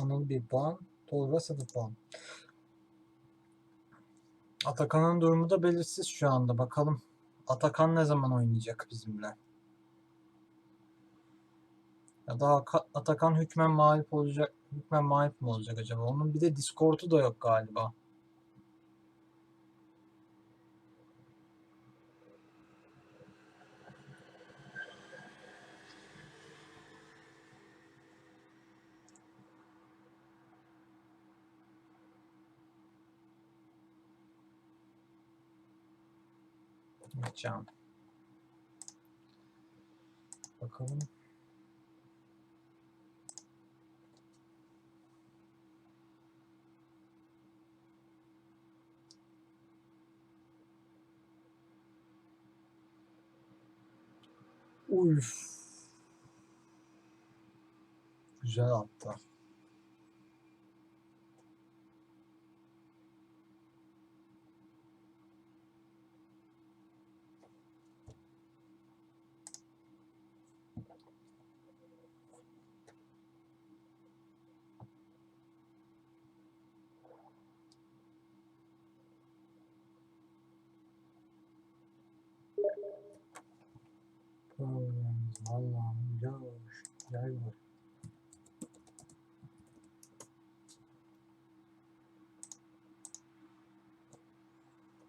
Anıl 1 puan. Tolga 0 puan. Atakan'ın durumu da belirsiz şu anda. Bakalım Atakan ne zaman oynayacak bizimle? Ya da Haka- Atakan hükmen mağlup olacak. Hükmen mağlup mu olacak acaba? Onun bir de Discord'u da yok galiba. Can. Bakalım. Uf. Güzel attı. Allah'ım yavaş. Gel var.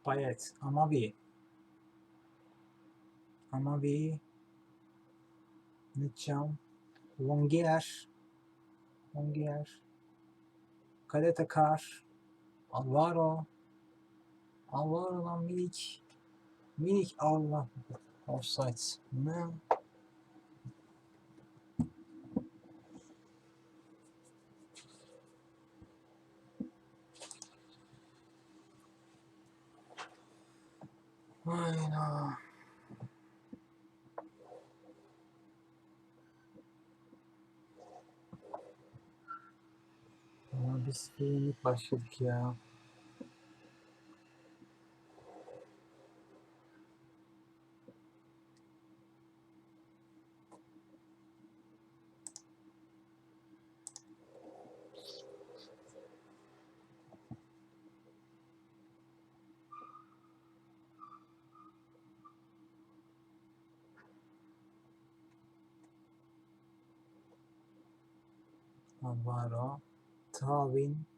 Payet. Amavi. Amavi. Nıçam. Longier. Longier. Kaletakar. Alvaro. Alvaro lan minik. Minik Allah. Offside. Ne? Filmlik başladık ya. Alvaro. Tawin.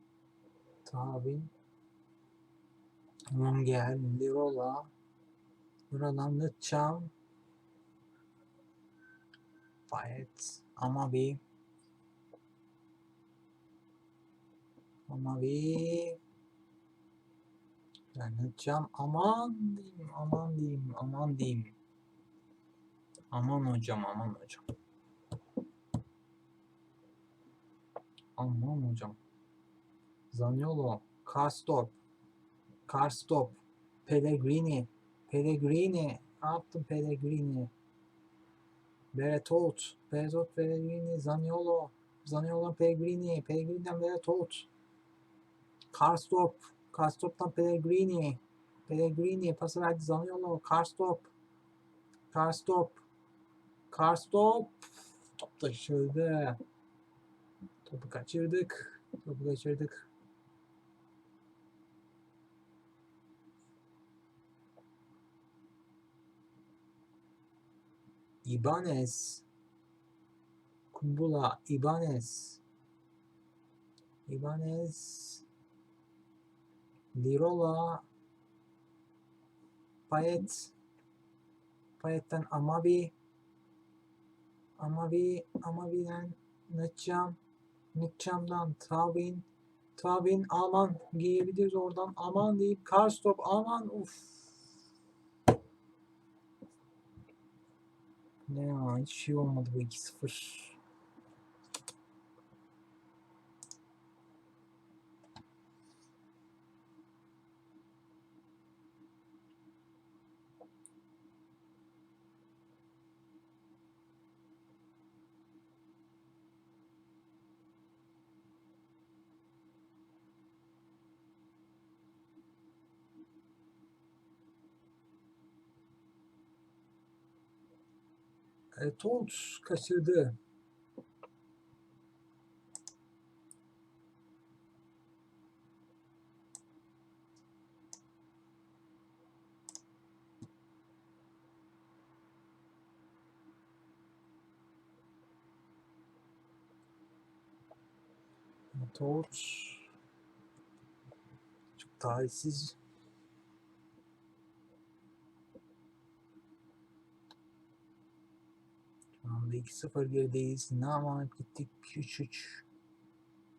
Tawin. Mungel. Lirola. Buradan da Çam. Payet. Amavi. Amavi. Yani Çam. Aman diyeyim. Aman diyeyim. Aman diyeyim. Aman hocam. Aman hocam. Aman hocam. Zaniolo, Karstop, Karstop, Pellegrini, Pellegrini, ne yaptın Pellegrini? Beretot, Beretot, Pellegrini, Zaniolo, Zaniolo, Pellegrini, Pellegrini'den Beretot, Karstop, Karstop'tan Pellegrini, Pellegrini, pası verdi Zaniolo, Karstop, Karstop, Karstop, top taşırdı. Topu kaçırdık. Topu kaçırdık. Ibanez. Kumbula. Ibanez. Ibanez. Lirola. Payet. Payet'ten Amavi. Amavi. Amavi'den Nıçam. Nıçam'dan Tavin. Tavin aman giyebiliriz oradan aman deyip Karstop aman uf. Ne ya hiç şey olmadı bu 2-0. E, Tonks kaçırdı. Torch tá talihsiz anda 2-0 gerideyiz. Aman gittik 3-3.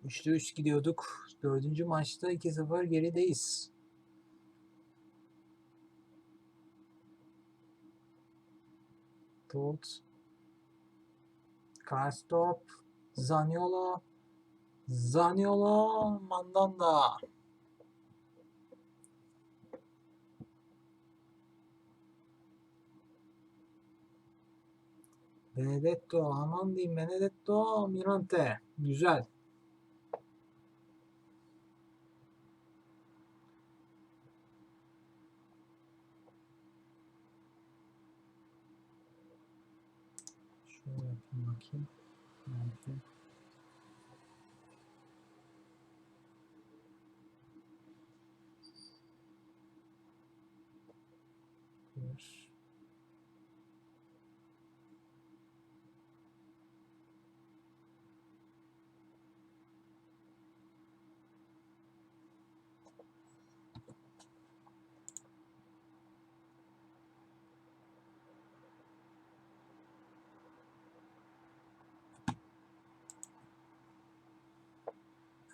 3'te 3 gidiyorduk. Dördüncü maçta 2-0 gerideyiz. Tut. Karstop. Zaniolo. Zaniolo. Mandanda. Benedetto. Aman diyeyim Benedetto. Mirante. Güzel. Şöyle yapayım bakayım. Belki. Bir.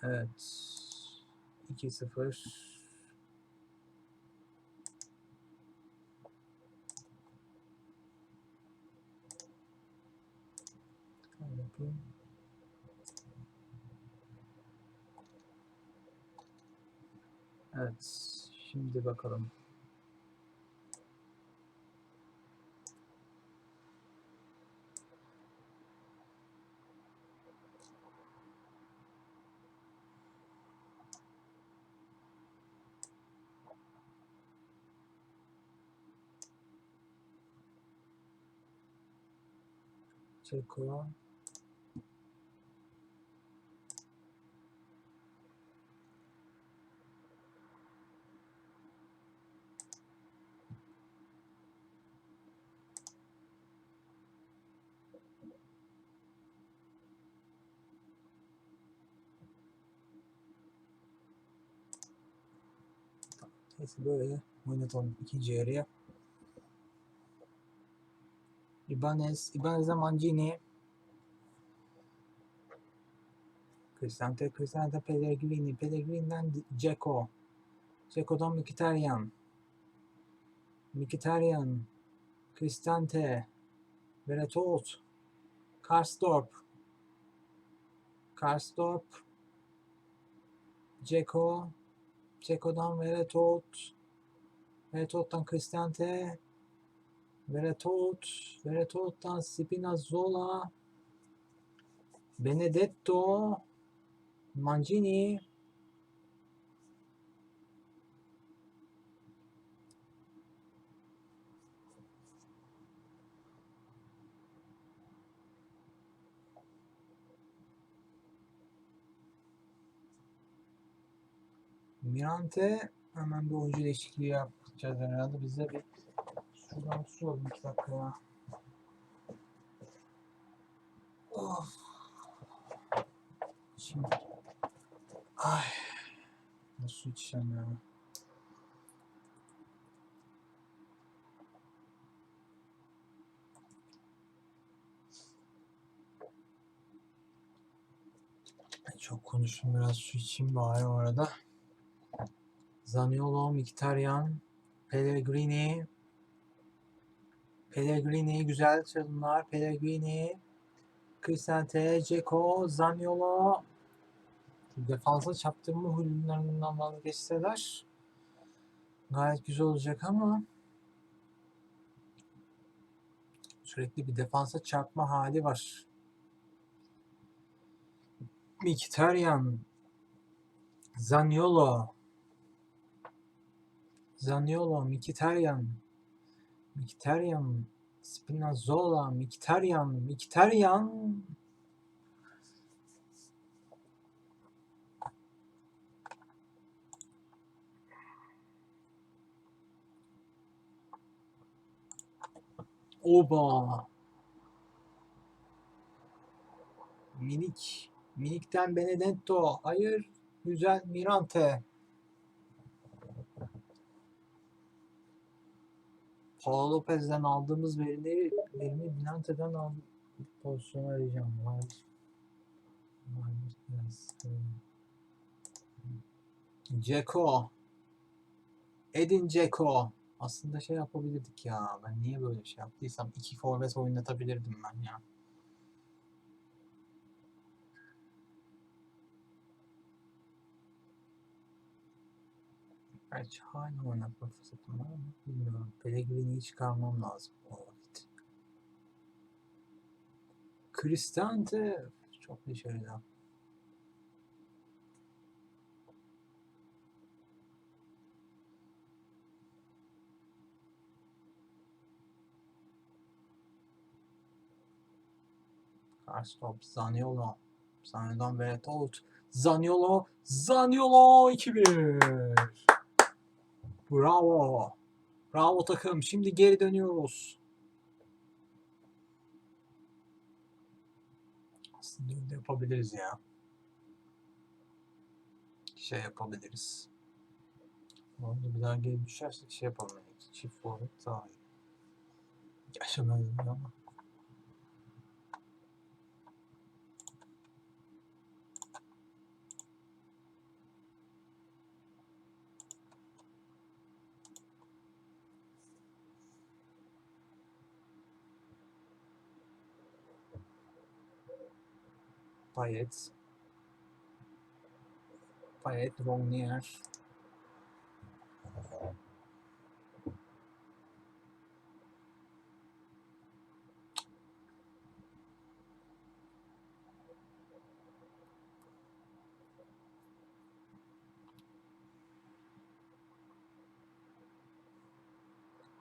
Evet. 2-0. Şöyle yapayım. Evet. Şimdi bakalım. Çeko. Neyse böyle oynatalım ikinci yarıya. Ibanez, Ibanez'e Mancini. Cristante, Cristante Pellegrini, Pellegrini'den Dzeko. Dzeko'dan Mkhitaryan. Mkhitaryan. Cristante. Veretout. Karsdorp. Karsdorp. Dzeko. Dzeko'dan Veretout. Veretout'tan Cristante. Veretout. Veretout'tan Spinazzola. Benedetto. Mancini. Mirante hemen bir oyuncu değişikliği yapacağız herhalde. Bize bir şuradan su alayım iki dakika ya. Of. Şimdi ay nasıl içeceğim ya? Çok konuştum biraz su içeyim bari o arada. Zaniolo, Mkhitaryan, Pellegrini. Pellegrini güzel çalımlar. Pellegrini. Cristante, Dzeko, Zaniolo. Defansa çaptırma huylarından vazgeçseler gayet güzel olacak ama sürekli bir defansa çarpma hali var. Mkhitaryan, Zaniolo, Zaniolo, Mkhitaryan, Mkhitaryan, Spinazzola, Mkhitaryan, Mkhitaryan. Oba. Minik. Minik'ten Benedetto. Hayır. Güzel Mirante. Paul Lopez'den aldığımız verileri verimi Mirante'den aldık. Pozisyon arayacağım. Var. Ceko. Edin Ceko. Aslında şey yapabilirdik ya. Ben niye böyle şey yaptıysam iki forvet oynatabilirdim ben ya. Gerçi hala oynatma fırsatım var ama bilmiyorum. Pellegrini'yi çıkarmam lazım o vakit. Cristante çok başarılı. Karstop, Zaniolo. Zaniolo'dan Bertolt. Zaniolo, Zaniolo 2-1. Bravo. Bravo takım. Şimdi geri dönüyoruz. Aslında öyle yapabiliriz ya. Şey yapabiliriz. Orada bir daha geri düşersek şey yapamayız. Çift forvet daha iyi. Yaşamayız ama. Payet. Payet, Rognier.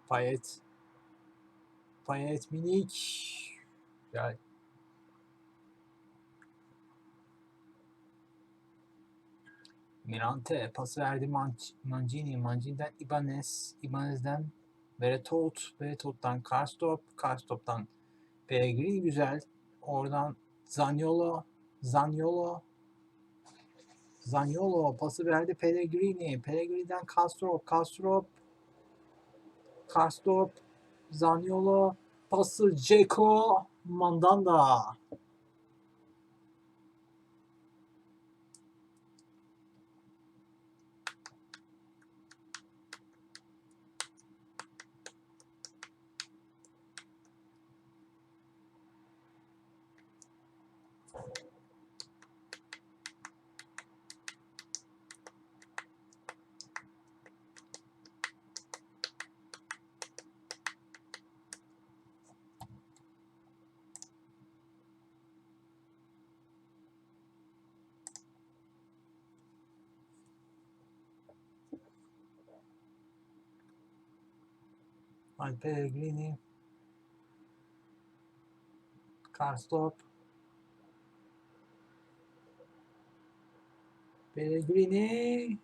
Payet. Payet minik. Yani Mirante pas verdi Manc- Mancini. Mancini'den Ibanez. Ibanez'den Beretolt. Beretold'dan Karstop. Karstop'tan Pellegrini güzel. Oradan Zaniolo. Zaniolo. Zaniolo pası verdi Pellegrini. Pellegrini'den Kastrop. Kastrop. Kastrop. Zaniolo. Pası Ceko. Mandanda. Al Pellegrini. Karstop. Pellegrini.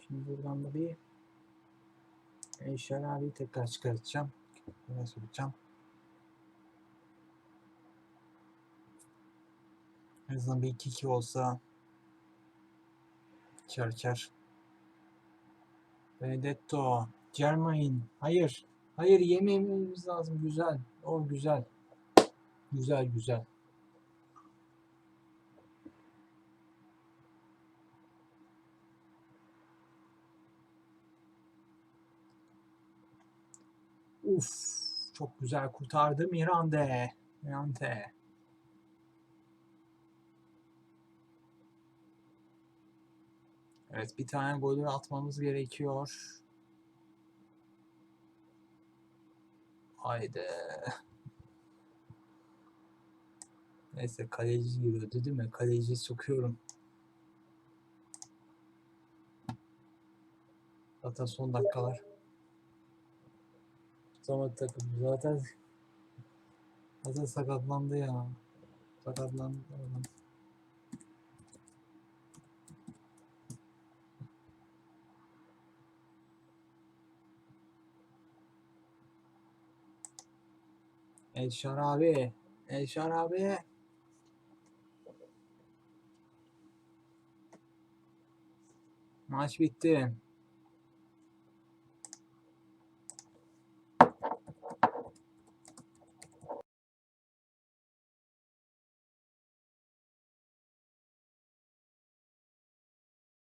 Şimdi buradan da bir Eşer abi tekrar çıkartacağım. Ne söyleyeceğim? En azından bir 2-2 olsa kar kar. Benedetto. Germain. Hayır. Hayır yemememiz lazım. Güzel. O güzel. Güzel güzel. Uf. Çok güzel kurtardı Mirande. Mirante. Evet bir tane golü atmamız gerekiyor. Haydi. Neyse kaleci giriyordu değil mi? Kaleciyi sokuyorum. Zaten son dakikalar. Sonra takım zaten zaten sakatlandı ya. Sakatlandı. El Şarabi. El Şarabi. Maç bitti.